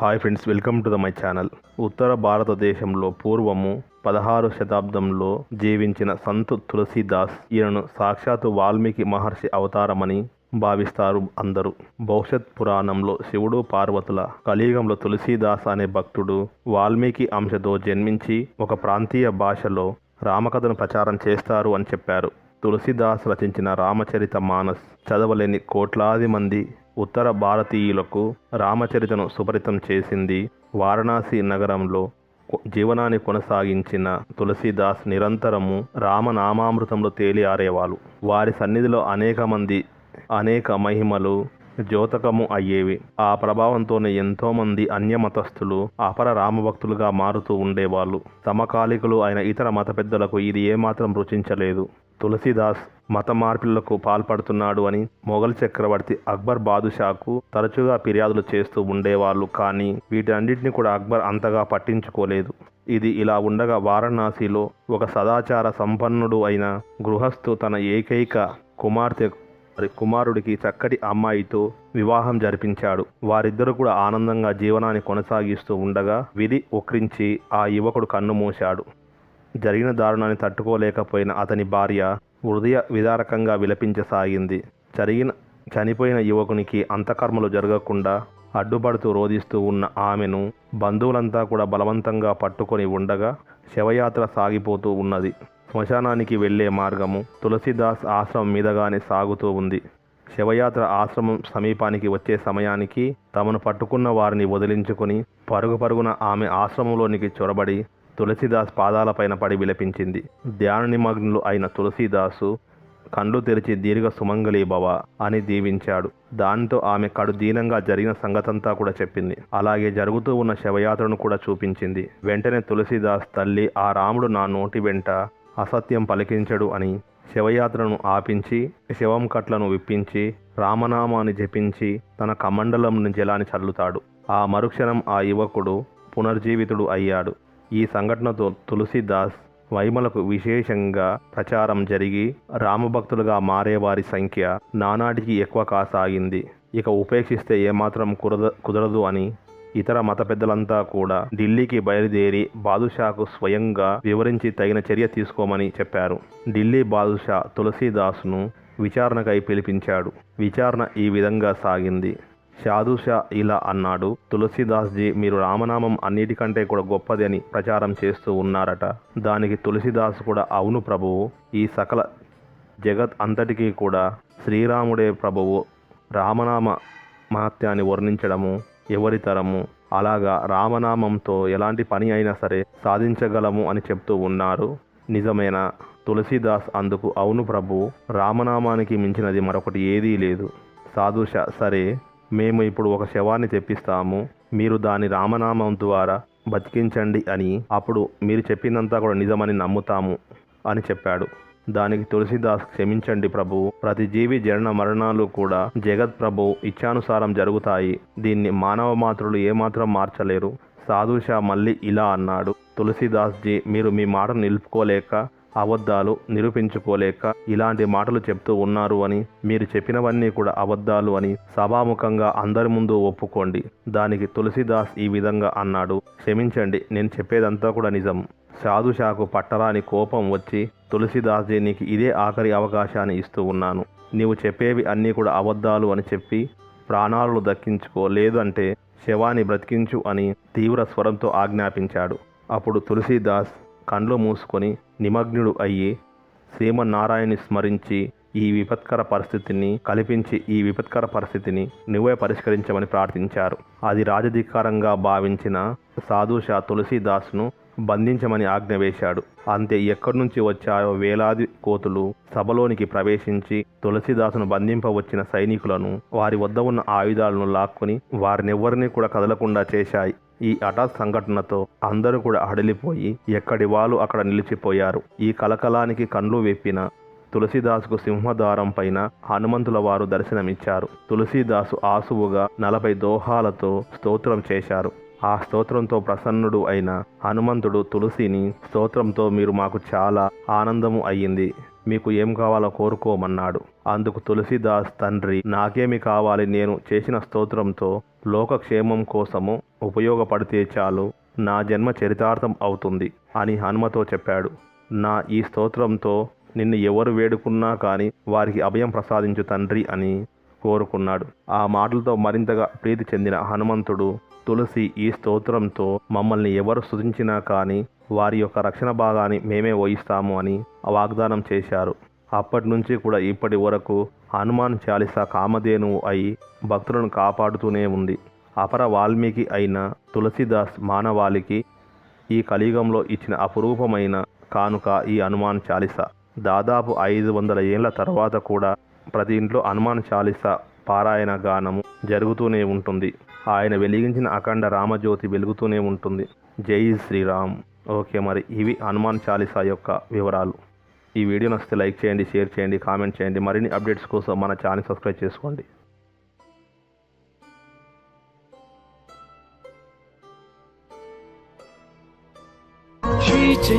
Hi friends welcome to the my channel ఉత్తర భారతదేశంలో పూర్వము పదహారు శతాబ్దంలో జీవించిన సంత్ తులసీదాస్ ఈయనను సాక్షాత్తు వాల్మీకి మహర్షి అవతారమని భావిస్తారు అందరూ. భవిష్యత్ పురాణంలో శివుడు పార్వతుల కలియుగంలో తులసీదాస్ అనే భక్తుడు వాల్మీకి అంశతో జన్మించి ఒక ప్రాంతీయ భాషలో రామకథను ప్రచారం చేస్తారు అని చెప్పారు. తులసిదాస్ రచించిన రామచరిత మానస్ చదవలేని కోట్లాది మంది ఉత్తర భారతీయులకు రామచరితను సుపరితం చేసింది వారణాసి నగరంలో జీవనాన్ని కొనసాగించిన తులసీదాస్ నిరంతరము రామనామామృతంలో తేలి ఆరేవాళ్ళు. వారి సన్నిధిలో అనేక మంది అనేక మహిమలు ద్యోతకము అయ్యేవి. ఆ ప్రభావంతోనే ఎంతోమంది అన్యమతస్థులు అపర రామభక్తులుగా మారుతూ ఉండేవాళ్ళు. సమకాలికులు అయిన ఇతర మత పెద్దలకు ఇది ఏమాత్రం రుచించలేదు. తులసీదాస్ మత మార్పిళ్ళకు పాల్పడుతున్నాడు అని మొఘల్ చక్రవర్తి అక్బర్ బాదుషాకు తరచుగా ఫిర్యాదులు చేస్తూ ఉండేవాళ్ళు కానీ వీటన్నిటిని కూడా అక్బర్ అంతగా పట్టించుకోలేదు. ఇది ఇలా ఉండగా వారణాసిలో ఒక సదాచార సంపన్నుడు అయిన గృహస్థు తన ఏకైక కుమార్తె కుమారుడికి చక్కటి అమ్మాయితో వివాహం జరిపించాడు. వారిద్దరూ కూడా ఆనందంగా జీవనాన్ని కొనసాగిస్తూ ఉండగా విధి ఉక్రించి ఆ యువకుడు కన్ను మూశాడు. జరిగిన దారుణాన్ని తట్టుకోలేకపోయిన అతని భార్య హృదయ విదారకంగా విలపించసాగింది. జరిగిన చనిపోయిన యువకునికి అంతకర్మలు జరగకుండా అడ్డుపడుతూ రోధిస్తూ ఉన్న ఆమెను బంధువులంతా కూడా బలవంతంగా పట్టుకొని ఉండగా శవయాత్ర సాగిపోతూ ఉన్నది. శ్మశానానికి వెళ్ళే మార్గము తులసిదాస్ ఆశ్రమం మీదగానే సాగుతూ ఉంది. శవయాత్ర ఆశ్రమం సమీపానికి వచ్చే సమయానికి తమను పట్టుకున్న వారిని వదిలించుకుని పరుగు పరుగున ఆమె ఆశ్రమంలోనికి చొరబడి తులసిదాస్ పాదాలపైన పడి విలపించింది. ధ్యాన నిమగ్నులు అయిన తులసీదాసు కండ్లు తెరిచి దీర్ఘ సుమంగళీ భవ అని దీవించాడు. దాంతో ఆమె కడు దీనంగా జరిగిన సంగతంతా కూడా చెప్పింది. అలాగే జరుగుతూ ఉన్న శవయాత్రను కూడా చూపించింది. వెంటనే తులసిదాస్ తల్లి ఆ రాముడు నా నోటి వెంట అసత్యం పలికించడు అని శవయాత్రను ఆపించి శవం కట్లను విప్పించి రామనామాన్ని జపించి తన కమండలం జలాన్ని చల్లుతాడు. ఆ మరుక్షణం ఆ యువకుడు పునర్జీవితుడు అయ్యాడు. ఈ సంఘటనతో తులసీదాస్ వైమలకు విశేషంగా ప్రచారం జరిగి రామభక్తులుగా మారేవారి సంఖ్య నానాటికి ఎక్కువ కాసాగింది. ఇక ఉపేక్షిస్తే ఏమాత్రం కురద కుదరదు అని ఇతర మత పెద్దలంతా కూడా ఢిల్లీకి బయలుదేరి బాదుషాకు స్వయంగా వివరించి తగిన చర్య తీసుకోమని చెప్పారు. ఢిల్లీ బాదుషా తులసీదాసును విచారణకై పిలిపించాడు. విచారణ ఈ విధంగా సాగింది. షాదుషా ఇలా అన్నాడు. తులసిదాస్జీ మీరు రామనామం అన్నిటికంటే కూడా గొప్పది అని ప్రచారం చేస్తూ ఉన్నారట. దానికి తులసిదాస్ కూడా అవును ప్రభువు ఈ సకల జగత్ అంతటికీ కూడా శ్రీరాముడే ప్రభువు. రామనామ మహత్యాన్ని వర్ణించడము ఎవరి తరము అలాగా రామనామంతో ఎలాంటి పని అయినా సరే సాధించగలము అని చెప్తూ ఉన్నారు. నిజమైన? తులసిదాస్ అందుకు అవును ప్రభు రామనామానికి మించినది మరొకటి ఏదీ లేదు. సాధుష సరే మేము ఇప్పుడు ఒక శవాన్ని తెప్పిస్తాము. మీరు దాని రామనామం ద్వారా బతికించండి అని అప్పుడు మీరు చెప్పిందంతా కూడా నిజమని నమ్ముతాము అని చెప్పాడు. దానికి తులసిదాస్ క్షమించండి ప్రభు. ప్రతి జీవి జనన మరణాలు కూడా జగత్ ప్రభు ఇచ్చానుసారం జరుగుతాయి. దీన్ని మానవ మాత్రులు ఏమాత్రం మార్చలేరు. సాధుషా మళ్ళీ ఇలా అన్నాడు. తులసిదాస్ జీ మీరు మీ మాట నిలుపుకోలేక అబద్ధాలు నిరూపించుకోలేక ఇలాంటి మాటలు చెప్తూ ఉన్నారు అని మీరు చెప్పినవన్నీ కూడా అబద్ధాలు అని సభాముఖంగా అందరి ముందు ఒప్పుకోండి. దానికి తులసిదాస్ ఈ విధంగా అన్నాడు. క్షమించండి నేను చెప్పేదంతా కూడా నిజం. సాధుషాకు పట్టరాని కోపం వచ్చి తులసిదాస్జీ నీకు ఇదే ఆఖరి అవకాశాన్ని ఇస్తూ ఉన్నాను. నీవు చెప్పేవి అన్నీ కూడా అబద్ధాలు అని చెప్పి ప్రాణాలను దక్కించుకో లేదంటే శవాన్ని బ్రతికించు అని తీవ్ర స్వరంతో ఆజ్ఞాపించాడు. అప్పుడు తులసీదాస్ కండ్లు మూసుకొని నిమగ్నుడు అయ్యి శ్రీమన్నారాయణని స్మరించి ఈ విపత్కర పరిస్థితిని కల్పించి ఈ విపత్కర పరిస్థితిని నువ్వే పరిష్కరించమని ప్రార్థించారు. అది రాజధికారంగా భావించిన సాధుషా తులసీదాస్ను బంధించమని ఆజ్ఞ వేశాడు అంతే ఎక్కడి నుంచి వచ్చాయో వేలాది కోతులు సభలోనికి ప్రవేశించి తులసిదాసును బంధింపవచ్చిన సైనికులను వారి వద్ద ఉన్న ఆయుధాలను లాక్కొని వారినెవ్వరినీ కూడా కదలకుండా చేశాయి. ఈ హఠాత్ సంఘటనతో అందరూ కూడా అడలిపోయి ఎక్కడి వాళ్ళు అక్కడ నిలిచిపోయారు. ఈ కలకలానికి కండ్లు వెప్పిన తులసిదాసుకు సింహద్వారం పైన హనుమంతుల వారు దర్శనమిచ్చారు. తులసీదాసు ఆసువుగా నలభై దోహాలతో స్తోత్రం చేశారు. ఆ స్తోత్రంతో ప్రసన్నుడు అయిన హనుమంతుడు తులసిని స్తోత్రంతో మీరు మాకు చాలా ఆనందము అయ్యింది. మీకు ఏం కావాలో కోరుకోమన్నాడు. అందుకు తులసిదాస్ తండ్రి నాకేమి కావాలి? నేను చేసిన స్తోత్రంతో లోకక్షేమం కోసము ఉపయోగపడితే చాలు నా జన్మ చరితార్థం అవుతుంది అని హనుమతో చెప్పాడు. నా ఈ స్తోత్రంతో నిన్ను ఎవరు వేడుకున్నా కానీ వారికి అభయం ప్రసాదించు తండ్రి అని కోరుకున్నాడు. ఆ మాటలతో మరింతగా ప్రీతి చెందిన హనుమంతుడు తులసి ఈ స్తోత్రంతో మమ్మల్ని ఎవరు స్థుతించినా కానీ వారి యొక్క రక్షణ భాగాన్ని మేమే వహిస్తాము అని వాగ్దానం చేశారు. అప్పటి నుంచి కూడా ఇప్పటి వరకు హనుమాన్ చాలీస కామధేనువు అయి భక్తులను కాపాడుతూనే ఉంది. అపర వాల్మీకి అయిన తులసిదాస్ మానవాళికి ఈ కలియుగంలో ఇచ్చిన అపురూపమైన కానుక ఈ హనుమాన్ చాలిస. దాదాపు ఐదు వందల ఏళ్ళ తర్వాత కూడా ప్రతి ఇంట్లో హనుమాన్ చాలిస పారాయణ గానము జరుగుతూనే ఉంటుంది. ఆయన వెలిగించిన అఖండ రామజ్యోతి వెలుగుతూనే ఉంటుంది. జై శ్రీరామ్. ఓకే మరి ఇవి హనుమాన్ చాలీసా యొక్క వివరాలు. ఈ వీడియో నచ్చితే లైక్ చేయండి షేర్ చేయండి కామెంట్ చేయండి. మరిన్ని అప్డేట్స్ కోసం మన ఛానల్ సబ్స్క్రైబ్ చేసుకోండి. Sri